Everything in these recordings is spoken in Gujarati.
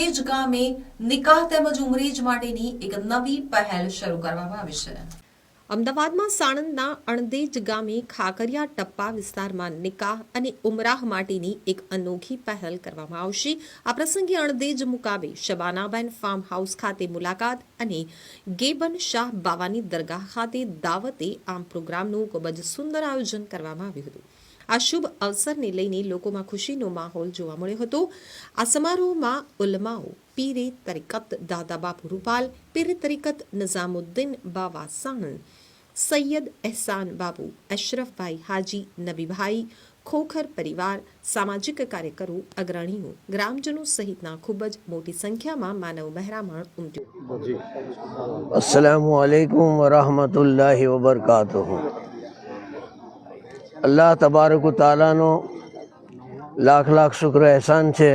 અણદેજ ગામે નિકાહ તેમજ ઉમરેજ માટેની એક નવી પહેલ શરૂ કરવામાં આવી છે. અમદાવાદમાં સાણંદના અણદેજ ગામે ખાકરિયા ટપ્પા વિસ્તારમાં નિકાહ અને ઉમરાહ માટેની એક અનોખી પહેલ કરવામાં આવશે. આ પ્રસંગે અણદેજ મુકાબે શબાનાબેન ફાર્મ હાઉસ ખાતે મુલાકાત અને ગેબન શાહ બાવાની દરગાહ ખાતે દાવતે આમ પ્રોગ્રામનું ખૂબ જ સુંદર આયોજન કરવામાં આવ્યું હતું. આ શુભ અવસરને લઈને લોકોમાં ખુશીનો માહોલ જોવા મળ્યો હતો. આ સમારોહમાં ઉલમાઓ, પીરે તરીકત દાદા બાપુ રૂપાલ, પીરે તરીકત નિઝામુદ્દીન બાવા સાણણ સૈયદ એહસાન બાબુ, અશરફભાઈ હાજી, નબીભાઈ, ખોખર પરિવાર, સામાજિક કાર્યકરો, અગ્રણીઓ, ગ્રામજનો સહિતના ખૂબ જ મોટી સંખ્યામાં માનવ બહેરામણ ઉમટ્યું. અસલામ વાલેકુમ વરહમતુલ્લાહ વબરકાતુહ. અલ્લાહ તબારક તાલાનો લાખ લાખ શુક્ર અહેસાન છે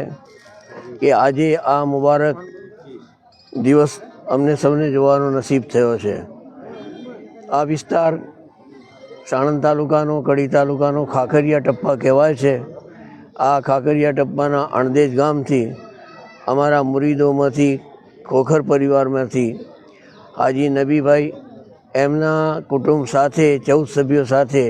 કે આજે આ મુબારક દિવસ અમને સૌને જોવાનો નસીબ થયો છે. આ વિસ્તાર સાણંદ તાલુકાનો, કડી તાલુકાનો ખાખરિયા ટપ્પા કહેવાય છે. આ ખાખરિયા ટપ્પાના અણદેજ ગામથી અમારા મુરીદોમાંથી, ખોખર પરિવારમાંથી હાજી નબીભાઈ એમના કુટુંબ સાથે, ચૌદ સભ્યો સાથે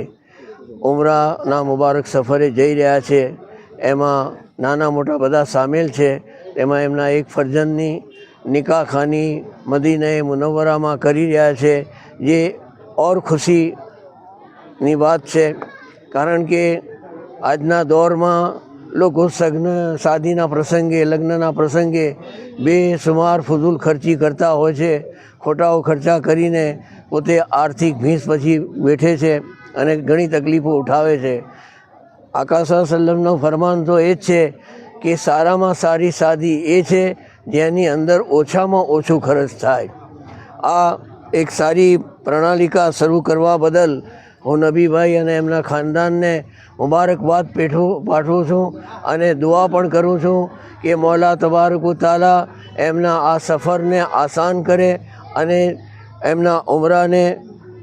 ઉમરાના મુબારક સફરે જઈ રહ્યા છે. એમાં નાના મોટા બધા સામેલ છે. એમાં એમના એક ફરજનની નિકાહખાની મદીને મુનવરામાં કરી રહ્યા છે. જે ઓર ખુશીની વાત છે. કારણ કે આજના દોરમાં લોકો સગ્ન શાદીના પ્રસંગે, લગ્નના પ્રસંગે બે સુમાર ફુઝુલ ખર્ચી કરતા હોય છે. ખોટાઓ ખર્ચા કરીને પોતે આર્થિક ભીંસ પછી બેઠે છે. અને ઘણી તકલીફો ઉઠાવે છે. આકાશા સલ્લમનો ફરમાન તો એ જ છે કે સારામાં સારી સાદી એ છે જેની અંદર ઓછામાં ઓછું ખર્ચ થાય. આ એક સારી પ્રણાલિકા શરૂ કરવા બદલ હું નબીભાઈ અને એમના ખાનદાનને મુબારકબાદ પેઠું પાઠવું છું અને દુઆ પણ કરું છું કે મૌલા તબારકુ તાલા એમના આ સફરને આસાન કરે અને એમના ઉમરાને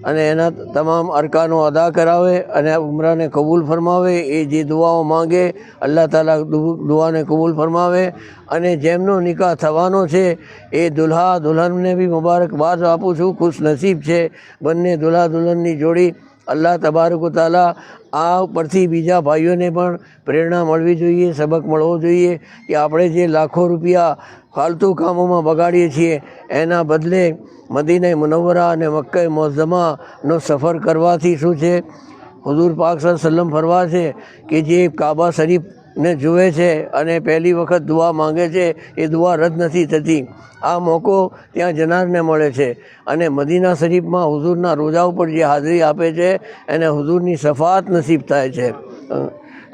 અને એના તમામ અરકાનો અદા કરાવે અને ઉમરાને કબૂલ ફરમાવે, એ જે દુઆઓ માંગે, અલ્લાહ તાલા દુઆને કબૂલ ફરમાવે અને જેમનો નિકાહ થવાનો છે, એ દુલ્હા દુલ્હનને બી મુબારકબાદ આપું છું ખુશનસીબ છે, બંને દુલ્હા દુલ્હનની જોડી અલ્લાહ તબારક તાલા આ પરથી બીજા ભાઈઓને પણ પ્રેરણા મળવી જોઈએ, સબક મળવો જોઈએ કે આપણે જે લાખો રૂપિયા ફાલતુ કામોમાં બગાડીએ છીએ એના બદલે મદીને મુનવરા અને મક્કે મોઝમાનો સફર કરવાથી શું છે? હુઝુર પાક સલ્લમ ફરવા છે કે જે કાબા શરીફને જુએ છે અને પહેલી વખત દુઆ માંગે છે, એ દુઆ રદ નથી થતી. આ મોકો ત્યાં જનારને મળે છે અને મદીના શરીફમાં હુઝુરના રોજા ઉપર જે હાજરી આપે છે, એને હુઝુરની સફાત નસીબ થાય છે.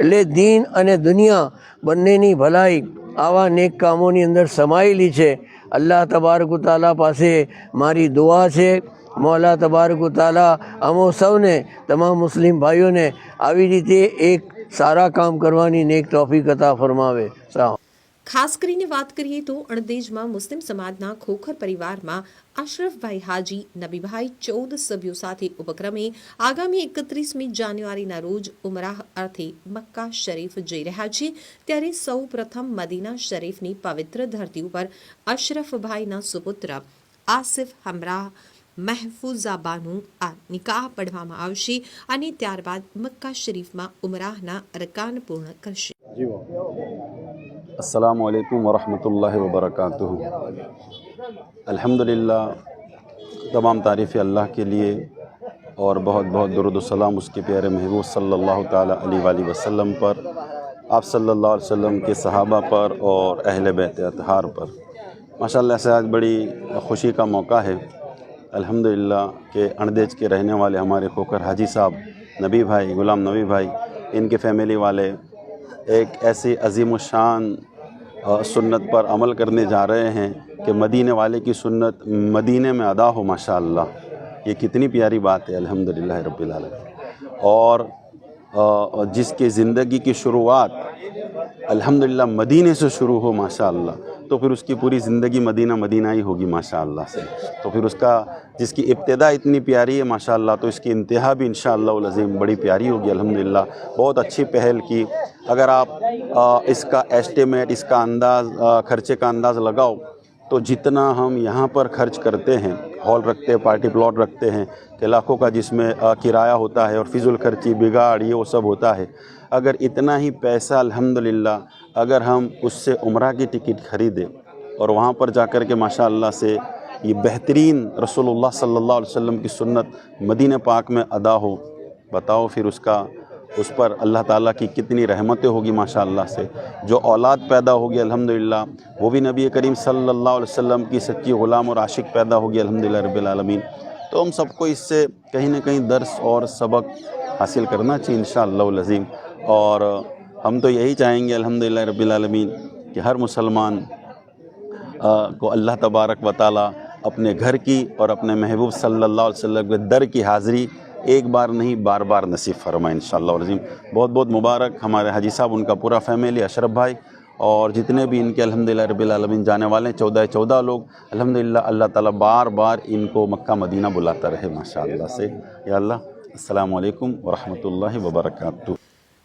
એટલે દીન અને દુનિયા બંનેની ભલાઈ આવા નેક કામોની અંદર સમાયેલી છે. અલ્લાહ તબારક તાલા પાસે મારી દુઆ છે. મોલા તબારક તાલા અમો સૌને, તમામ મુસ્લિમ ભાઈઓને આવી રીતે એક સારા કામ કરવાની નેક તોફીક કથા ફરમાવે. સલામ. ખાસ કરીને વાત કરીએ તો અણદેજમાં મુસ્લિમ સમાજના ખોખર પરિવારમાં અશરફભાઈ હાજી, નબીભાઈ ચૌદ સભ્યો સાથે ઉપક્રમે આગામી એકત્રીસમી જાન્યુઆરીના રોજ ઉમરાહ અર્થે મક્કા શરીફ જઈ રહ્યા છે. ત્યારે સૌ પ્રથમ મદીના શરીફની પવિત્ર ધરતી ઉપર અશરફભાઈના સુપુત્ર આસિફ હમરાહ મહેફુઝાબાનું આ નિકાહ પઢવામાં આવશે અને ત્યારબાદ મક્કા શરીફમાં ઉમરાહના અરકાન પૂર્ણ કરશે. السلام علیکم ورحمۃ اللہ وبرکاتہ۔ الحمد تمام تعریف اللہ کے لیے اور بہت بہت درود و سلام اس کے پیارے محبوب صلی اللہ تعالیٰ علیہ وآلہ وسلم پر، آپ صلی اللہ علیہ وسلم کے صحابہ پر اور اہل بیت اتحار پر۔ ماشاءاللہ سے آج بڑی خوشی کا موقع ہے۔ الحمدللہ کہ اندیج کے رہنے والے ہمارے خوکر حاجی صاحب، نبی بھائی، غلام نبی بھائی، ان کے فیملی والے ایک ایسی عظیم و شان سنت پر عمل کرنے جا رہے ہیں کہ مدینے والے کی سنت مدینے میں ادا ہو، ماشاءاللہ۔ یہ کتنی پیاری بات ہے، الحمدللہ رب العالمین۔ اور جس کی زندگی کی شروعات، الحمدللہ، مدینے سے شروع ہو، ماشاءاللہ۔ تو پھر اس کی پوری زندگی مدینہ مدینہ ہی ہوگی ماشاء اللہ سے۔ تو پھر اس کا جس کی ابتدا اتنی پیاری ہے ماشاء اللہ تو اس کی انتہا بھی انشاءاللہ العظیم بڑی پیاری ہوگی، الحمدللہ۔ بہت اچھی پہل کی۔ اگر آپ اس کا ایسٹیمیٹ اس کا انداز خرچے کا انداز لگاؤ، تو جتنا ہم یہاں پر خرچ کرتے ہیں، ہال رکھتے ہیں، پارٹی پلاٹ رکھتے ہیں، کہ لاکھوں کا جس میں کرایہ ہوتا ہے اور فضول خرچی، بگاڑ، یہ وہ سب ہوتا ہے۔ اگر اتنا ہی پیسہ، الحمدللہ اگر ہم اس سے عمرہ کی ٹکٹ خریدیں اور وہاں پر جا کر کے ماشاءاللہ سے یہ بہترین رسول اللہ صلی اللہ علیہ وسلم کی سنت مدینہ پاک میں ادا ہو، بتاؤ پھر اس کا، اس پر اللہ تعالیٰ کی کتنی رحمتیں ہوگی ماشاءاللہ سے۔ جو اولاد پیدا ہوگی الحمدللہ، وہ بھی نبی کریم صلی اللہ علیہ وسلم کی سچی غلام اور عاشق پیدا ہوگی الحمدللہ رب العالمین۔ تو ہم سب کو اس سے کہیں نہ کہیں درس اور سبق حاصل کرنا چاہیے انشاءاللہ العظیم۔ اور ہم تو یہی چاہیں گے الحمدللہ رب العالمین کہ ہر مسلمان کو اللہ تبارک و تعالی اپنے گھر کی اور اپنے محبوب صلی اللہ علیہ وسلم کے در کی حاضری ایک بار نہیں، بار بار نصیب فرمائے انشاءاللہ العظیم بہت بہت مبارک ہمارے حاجی صاحب، ان کا پورا فیملی، اشرف بھائی اور جتنے بھی ان کے الحمدللہ رب العالمین جانے والے ہیں، چودہ چودہ لوگ، الحمدللہ اللہ تعالیٰ بار بار ان کو مکہ مدینہ بلاتا رہے ماشاءاللہ سے۔ یا اللہ، السلام علیکم ورحمۃ اللہ وبرکاتہ۔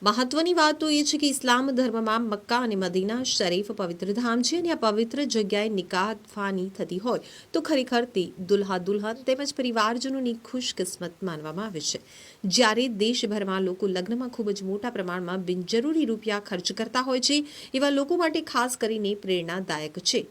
મહત્વની વાત તો એ છે કે ઇસ્લામ ધર્મમાં મક્કા અને મદીના શરીફ પવિત્ર ધામ છે અને આ પવિત્ર જગ્યાએ નિકાહ ફાની થતી હોય તો ખરેખર તે દુલ્હા દુલ્હન તેમજ પરિવારજનોની ખુશકિસ્મત માનવામાં આવે છે. જ્યારે દેશભરમાં લોકો લગ્નમાં ખૂબ જ મોટા પ્રમાણમાં બિનજરૂરી રૂપિયા ખર્ચ કરતા હોય છે, એવા લોકો માટે ખાસ કરીને પ્રેરણાદાયક છે.